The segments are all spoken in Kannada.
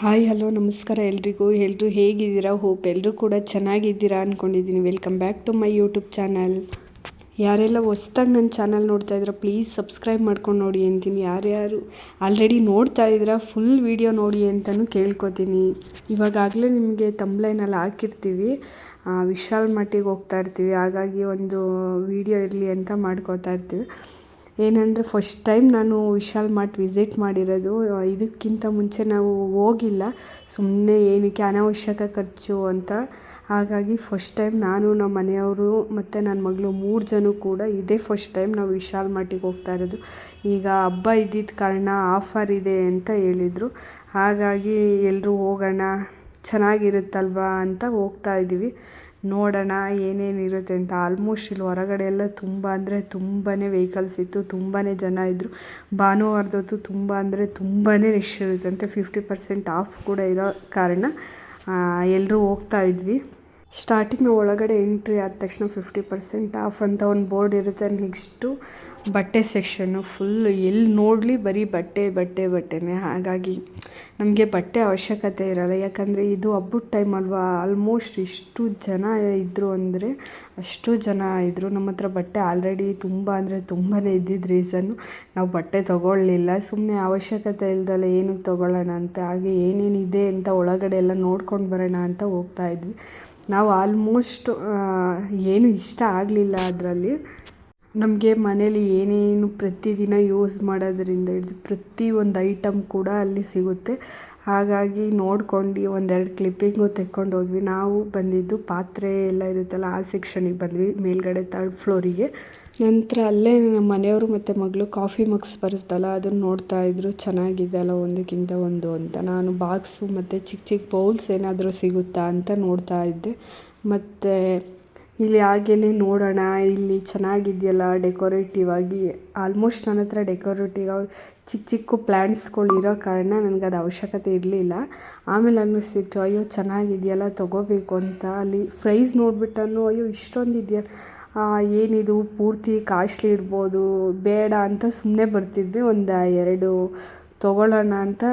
ಹಾಯ್, ಹಲೋ, ನಮಸ್ಕಾರ ಎಲ್ರಿಗೂ. ಎಲ್ಲರೂ ಹೇಗಿದ್ದೀರಾ? ಹೋಪ್ ಎಲ್ಲರೂ ಕೂಡ ಚೆನ್ನಾಗಿದ್ದೀರಾ ಅಂದ್ಕೊಂಡಿದ್ದೀನಿ welcome back to my YouTube channel. ಯಾರೆಲ್ಲ ಹೊಸ್ದಾಗಿ ನನ್ನ ಚಾನಲ್ ನೋಡ್ತಾ ಇದ್ದೀರಾ ಪ್ಲೀಸ್ ಸಬ್ಸ್ಕ್ರೈಬ್ ಮಾಡ್ಕೊಂಡು ನೋಡಿ ಅಂತೀನಿ. ಯಾರ್ಯಾರು ಆಲ್ರೆಡಿ ನೋಡ್ತಾ ಇದ್ದೀರಾ ಫುಲ್ ವೀಡಿಯೋ ನೋಡಿ ಅಂತಲೂ ಕೇಳ್ಕೊತೀನಿ. ಇವಾಗಾಗಲೇ ನಿಮಗೆ ತಂಬ್ಲೈನಲ್ಲಿ ಹಾಕಿರ್ತೀವಿ. ವಿಶಾಲ್ ಮಟ್ಟಿಗೆ ಹೋಗ್ತಾ ಇರ್ತೀವಿ. ಹಾಗಾಗಿ ಒಂದು ವೀಡಿಯೋ ಇರಲಿ ಅಂತ ಮಾಡ್ಕೋತಾ ಇರ್ತೀವಿ. ಏನಂದರೆ ಫಸ್ಟ್ ಟೈಮ್ ನಾನು ವಿಶಾಲ್ ಮಾರ್ಟ್ ವಿಸಿಟ್ ಮಾಡಿರೋದು. ಇದಕ್ಕಿಂತ ಮುಂಚೆ ನಾವು ಹೋಗಿಲ್ಲ. ಸುಮ್ಮನೆ ಏನಕ್ಕೆ ಅನಾವಶ್ಯಕ ಖರ್ಚು ಅಂತ. ಹಾಗಾಗಿ ಫಸ್ಟ್ ಟೈಮ್ ನಾನು ನಮ್ಮ ಮನೆಯವರು ಮತ್ತು ನನ್ನ ಮಗಳು ಮೂರು ಜನ ಕೂಡ ಇದೇ ಫಸ್ಟ್ ಟೈಮ್ ನಾವು ವಿಶಾಲ್ ಮಾರ್ಟಿಗೆ ಹೋಗ್ತಾ ಇರೋದು. ಈಗ ಹಬ್ಬ ಇದ್ದಿದ್ದ ಕಾರಣ ಆಫರ್ ಇದೆ ಅಂತ ಹೇಳಿದರು. ಹಾಗಾಗಿ ಎಲ್ಲರೂ ಹೋಗೋಣ, ಚೆನ್ನಾಗಿರುತ್ತಲ್ವಾ ಅಂತ ಹೋಗ್ತಾ ಇದ್ದೀವಿ. ನೋಡೋಣ, ಏನೇನು ಇರುತ್ತೆ ಅಂತ. ಆಲ್ಮೋಸ್ಟ್ ಇಲ್ಲಿ ಹೊರಗಡೆ ಎಲ್ಲ ತುಂಬ ಅಂದರೆ ತುಂಬಾ ವೆಹಿಕಲ್ಸ್ ಇತ್ತು ತುಂಬಾ ಜನ ಇದ್ದರು ಭಾನುವಾರದೊತ್ತು ತುಂಬ ಅಂದರೆ ತುಂಬಾ ರಶ್ ಇರುತ್ತಂತೆ ಫಿಫ್ಟಿ ಪರ್ಸೆಂಟ್ ಆಫ್ ಕೂಡ ಇರೋ ಕಾರಣ ಎಲ್ಲರೂ ಹೋಗ್ತಾ ಇದ್ವಿ. ಸ್ಟಾರ್ಟಿಂಗ್ ಒಳಗಡೆ ಎಂಟ್ರಿ ಆದ ತಕ್ಷಣ ಫಿಫ್ಟಿ ಪರ್ಸೆಂಟ್ ಆಫ್ ಅಂತ ಒಂದು ಬೋರ್ಡ್ ಇರುತ್ತೆ ನೆಕ್ಸ್ಟು ಬಟ್ಟೆ ಸೆಕ್ಷನ್ನು ಫುಲ್ಲು ಎಲ್ಲಿ ನೋಡಲಿ ಬರೀ ಬಟ್ಟೆ ಬಟ್ಟೆ, ಬಟ್ಟೆನೇ. ಹಾಗಾಗಿ ನಮಗೆ ಬಟ್ಟೆ ಅವಶ್ಯಕತೆ ಇರಲ್ಲ. ಯಾಕಂದರೆ ಇದು ಹಬ್ಬದ ಟೈಮ್ ಅಲ್ವಾ? ಆಲ್ಮೋಸ್ಟ್ ಇಷ್ಟು ಜನ ಇದ್ದರು ಅಂದರೆ ಅಷ್ಟು ಜನ ಇದ್ದರು ನಮ್ಮ ಹತ್ರ ಬಟ್ಟೆ ಆಲ್ರೆಡಿ ತುಂಬ ಅಂದರೆ ತುಂಬಾ ಇದ್ದಿದ್ದು ರೀಸನ್ನು ನಾವು ಬಟ್ಟೆ ತೊಗೊಳ್ಳಲಿಲ್ಲ ಸುಮ್ಮನೆ ಅವಶ್ಯಕತೆ ಇಲ್ದಲೆ ಏನಕ್ಕೆ ತೊಗೊಳ್ಳೋಣ ಅಂತ, ಹಾಗೆ ಏನೇನಿದೆ ಅಂತ ಒಳಗಡೆ ಎಲ್ಲ ನೋಡ್ಕೊಂಡು ಬರೋಣ ಅಂತ ಹೋಗ್ತಾ ಇದ್ವಿ. ನಾವು ಆಲ್ಮೋಸ್ಟ್ ಏನು ಇಷ್ಟ ಆಗಲಿಲ್ಲ ಅದರಲ್ಲಿ. ನಮಗೆ ಮನೇಲಿ ಏನೇನು ಪ್ರತಿದಿನ ಯೂಸ್ ಮಾಡೋದ್ರಿಂದ ಹಿಡ್ದು ಪ್ರತಿಯೊಂದು ಐಟಮ್ ಕೂಡ ಅಲ್ಲಿ ಸಿಗುತ್ತೆ. ಹಾಗಾಗಿ ನೋಡ್ಕೊಂಡು ಒಂದೆರಡು ಕ್ಲಿಪ್ಪಿಂಗು ತೆಕ್ಕೊಂಡು ಹೋದ್ವಿ. ನಾವು ಬಂದಿದ್ದು ಪಾತ್ರೆ ಎಲ್ಲ ಇರುತ್ತಲ್ಲ, ಆ ಸೆಕ್ಷನಿಗೆ ಬಂದ್ವಿ, ಮೇಲ್ಗಡೆ ತರ್ಡ್ ಫ್ಲೋರಿಗೆ ನಂತರ ಅಲ್ಲೇ ನಮ್ಮ ಮನೆಯವರು ಮತ್ತು ಮಗಳು ಕಾಫಿ ಮಗ್ಸ್ ಬರುತ್ತಲ್ಲ, ಅದನ್ನು ನೋಡ್ತಾ ಇದ್ರು. ಚೆನ್ನಾಗಿದೆ ಅಲ್ಲ ಒಂದಕ್ಕಿಂತ ಒಂದು ಅಂತ. ನಾನು ಬಾಕ್ಸು ಮತ್ತು ಚಿಕ್ಕ ಚಿಕ್ಕ ಬೌಲ್ಸ್ ಏನಾದರೂ ಸಿಗುತ್ತಾ ಅಂತ ನೋಡ್ತಾ ಇದ್ದೆ. ಮತ್ತು ಇಲ್ಲಿ ಹಾಗೇನೆ ನೋಡೋಣ, ಇಲ್ಲಿ ಚೆನ್ನಾಗಿದೆಯಲ್ಲ ಡೆಕೋರೇಟಿವ್ ಆಗಿ. ಆಲ್ಮೋಸ್ಟ್ ನನ್ನ ಹತ್ರ ಡೆಕೋರೇಟಿವ್ ಚಿಕ್ಕ ಚಿಕ್ಕ ಪ್ಲ್ಯಾಂಟ್ಸ್ಗಳು ಇರೋ ಕಾರಣ ನನಗೆ ಅದು ಅವಶ್ಯಕತೆ ಇರಲಿಲ್ಲ. ಆಮೇಲೆ ಅನ್ನಿಸ್ತಿತ್ತು, ಅಯ್ಯೋ, ಚೆನ್ನಾಗಿದೆಯಲ್ಲ, ತೊಗೋಬೇಕು ಅಂತ. ಅಲ್ಲಿ ಪ್ರೈಸ್ ನೋಡಿಬಿಟ್ಟನು, ಅಯ್ಯೋ, ಇಷ್ಟೊಂದು ಇದೆಯಲ್ಲ ಏನಿದು? ಪೂರ್ತಿ ಕಾಸ್ಟ್ಲಿ ಇರ್ಬೋದು, ಬೇಡ ಅಂತ ಸುಮ್ಮನೆ ಬರ್ತಿದ್ವಿ. ಒಂದು ಎರಡು ತೊಗೊಳ್ಳೋಣ ಅಂತ.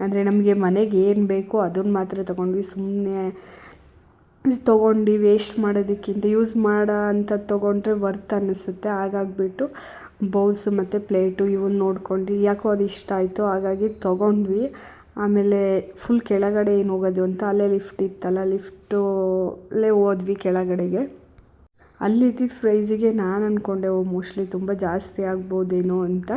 ಅಂದರೆ ನಮಗೆ ಮನೆಗೆ ಏನು ಬೇಕೋ ಅದನ್ನು ಮಾತ್ರ ತೊಗೊಂಡ್ವಿ. ಸುಮ್ಮನೆ ತೊಗೊಂಡು ವೇಸ್ಟ್ ಮಾಡೋದಕ್ಕಿಂತ ಯೂಸ್ ಮಾಡೋ ಅಂಥದ್ದು ತೊಗೊಂಡ್ರೆ ವರ್ತ್ ಅನ್ನಿಸುತ್ತೆ. ಹಾಗಾಗ್ಬಿಟ್ಟು ಬೌಲ್ಸು ಮತ್ತು ಪ್ಲೇಟು ಇವನ್ನ ನೋಡ್ಕೊಂಡು ಯಾಕೋ ಅದು ಇಷ್ಟ ಆಯಿತು ಹಾಗಾಗಿ ತೊಗೊಂಡ್ವಿ. ಆಮೇಲೆ ಫುಲ್ ಕೆಳಗಡೆ ಏನು ಹೋಗೋದು ಅಂತ ಅಲ್ಲೇ ಲಿಫ್ಟ್ ಇತ್ತಲ್ಲ ಲಿಫ್ಟು ಅಲ್ಲೇ ಹೋದ್ವಿ ಕೆಳಗಡೆಗೆ. ಅಲ್ಲಿ ಇದ್ದಿದ್ದ ಪ್ರೈಸಿಗೆ ನಾನು ಅಂದ್ಕೊಂಡೆ ಓ ಮೋಸ್ಟ್ಲಿ ತುಂಬ ಜಾಸ್ತಿ ಆಗ್ಬೋದೇನೋ ಅಂತ.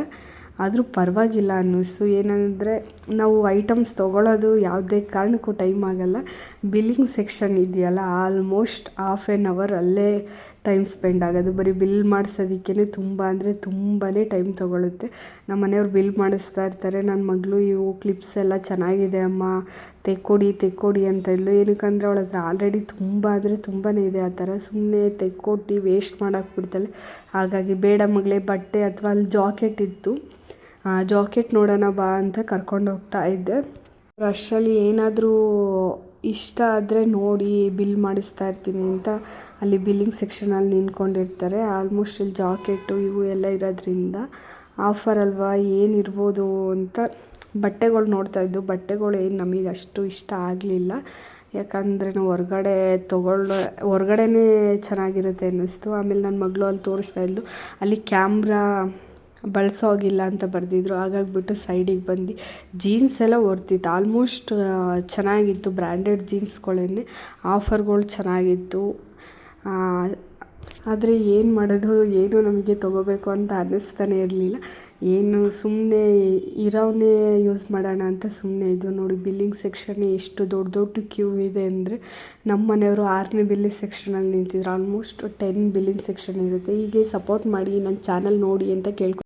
ಆದರೂ ಪರವಾಗಿಲ್ಲ ಅನ್ನಿಸ್ತು. ಏನಂದರೆ ನಾವು ಐಟಮ್ಸ್ ತೊಗೊಳ್ಳೋದು ಯಾವುದೇ ಕಾರಣಕ್ಕೂ ಟೈಮ್ ಆಗೋಲ್ಲ. ಬಿಲ್ಲಿಂಗ್ ಸೆಕ್ಷನ್ ಇದೆಯಲ್ಲ ಆಲ್ಮೋಸ್ಟ್ ಹಾಫ್ ಆ್ಯನ್ ಅವರ್ ಅಲ್ಲೇ ಟೈಮ್ ಸ್ಪೆಂಡ್ ಆಗೋದು. ಬರೀ ಬಿಲ್ ಮಾಡಿಸೋದಕ್ಕೇ ತುಂಬ ಅಂದರೆ ತುಂಬಾ ಟೈಮ್ ತೊಗೊಳುತ್ತೆ. ನಮ್ಮ ಮನೆಯವ್ರು ಬಿಲ್ ಮಾಡಿಸ್ತಾ ಇರ್ತಾರೆ. ನನ್ನ ಮಗಳು, ಇವು ಕ್ಲಿಪ್ಸ್ ಎಲ್ಲ ಚೆನ್ನಾಗಿದೆ ಅಮ್ಮ. ತೆಕ್ಕೊಡಿ ತೆಕ್ಕೊಡಿ ಅಂತ ಇದ್ಲು. ಏನಕ್ಕಂದರೆ ಅವಳ ಹತ್ರ ಆಲ್ರೆಡಿ ತುಂಬ ಅಂದರೆ ತುಂಬಾ ಇದೆ ಆ ಥರ. ಸುಮ್ಮನೆ ತೆಕ್ಕೊಟ್ಟು ವೇಸ್ಟ್ ಮಾಡೋಕೆ ಬಿಡ್ತಾಳೆ. ಹಾಗಾಗಿ ಬೇಡ ಮಗಳೇ, ಬಟ್ಟೆ ಅಥವಾ ಅಲ್ಲಿ ಜಾಕೆಟ್ ಇತ್ತು. ಜಾಕೆಟ್ ನೋಡೋಣ ಬಾ ಅಂತ ಕರ್ಕೊಂಡು ಹೋಗ್ತಾ ಇದ್ದೆ. ರಶಲ್ಲಿ ಏನಾದರೂ ಇಷ್ಟ ಆದರೆ ನೋಡಿ ಬಿಲ್ ಮಾಡಿಸ್ತಾ ಇರ್ತೀನಿ ಅಂತ ಅಲ್ಲಿ ಬಿಲ್ಲಿಂಗ್ ಸೆಕ್ಷನಲ್ಲಿ ನಿಂತ್ಕೊಂಡಿರ್ತಾರೆ. ಆಲ್ಮೋಸ್ಟ್ ಇಲ್ಲಿ ಜಾಕೆಟು ಇವು ಎಲ್ಲ ಇರೋದ್ರಿಂದ ಆಫರ್ ಅಲ್ವಾ ಏನಿರ್ಬೋದು ಅಂತ ಬಟ್ಟೆಗಳು ನೋಡ್ತಾ ಇದ್ದು. ಬಟ್ಟೆಗಳು ಏನು ನಮಗೆ ಅಷ್ಟು ಇಷ್ಟ ಆಗಲಿಲ್ಲ. ಯಾಕಂದರೆ ನಾವು ಹೊರ್ಗಡೆ ತೊಗೊಳ್ಳೋ, ಹೊರ್ಗಡೆನೇ ಚೆನ್ನಾಗಿರುತ್ತೆ ಅನ್ನಿಸ್ತು. ಆಮೇಲೆ ನನ್ನ ಮಗಳು ಅಲ್ಲಿ ತೋರಿಸ್ತಾ ಇದ್ಲು ಅಲ್ಲಿ ಕ್ಯಾಮ್ರಾ ಬಳಸೋ ಹಾಗಿಲ್ಲ ಅಂತ ಬರೆದಿದ್ರು. ಹಾಗಾಗ್ಬಿಟ್ಟು ಸೈಡಿಗೆ ಬಂದು ಜೀನ್ಸ್ ಎಲ್ಲ ವರ್ತಿತ್ತು ಆಲ್ಮೋಸ್ಟ್ ಚೆನ್ನಾಗಿತ್ತು. ಬ್ರ್ಯಾಂಡೆಡ್ ಜೀನ್ಸ್ಗಳೇ ಆಫರ್ಗಳು ಚೆನ್ನಾಗಿತ್ತು. ಆದರೆ ಏನು ಮಾಡೋದು, ಏನು ನಮಗೆ ತೊಗೋಬೇಕು ಅಂತ ಅನ್ನಿಸ್ತಾನೆ ಇರಲಿಲ್ಲ. ಏನು ಸುಮ್ಮನೆ ಇರೋವನ್ನೇ ಯೂಸ್ ಮಾಡೋಣ ಅಂತ ಸುಮ್ಮನೆ ಇದು ನೋಡಿ ಬಿಲ್ಲಿಂಗ್ ಸೆಕ್ಷನ್ ಎಷ್ಟು ದೊಡ್ಡ ದೊಡ್ಡ ಕ್ಯೂ ಇದೆ ಅಂದರೆ ನಮ್ಮ ಮನೆಯವರು ಆರನೇ ಬಿಲ್ಲಿಂಗ್ ಸೆಕ್ಷನಲ್ಲಿ ನಿಂತಿದ್ರು. ಆಲ್ಮೋಸ್ಟ್ ಟೆನ್ ಬಿಲ್ಲಿಂಗ್ ಸೆಕ್ಷನ್ ಇರುತ್ತೆ. ಹೀಗೆ ಸಪೋರ್ಟ್ ಮಾಡಿ ನನ್ನ ಚಾನಲ್ ನೋಡಿ ಅಂತ ಕೇಳ್ಕೊ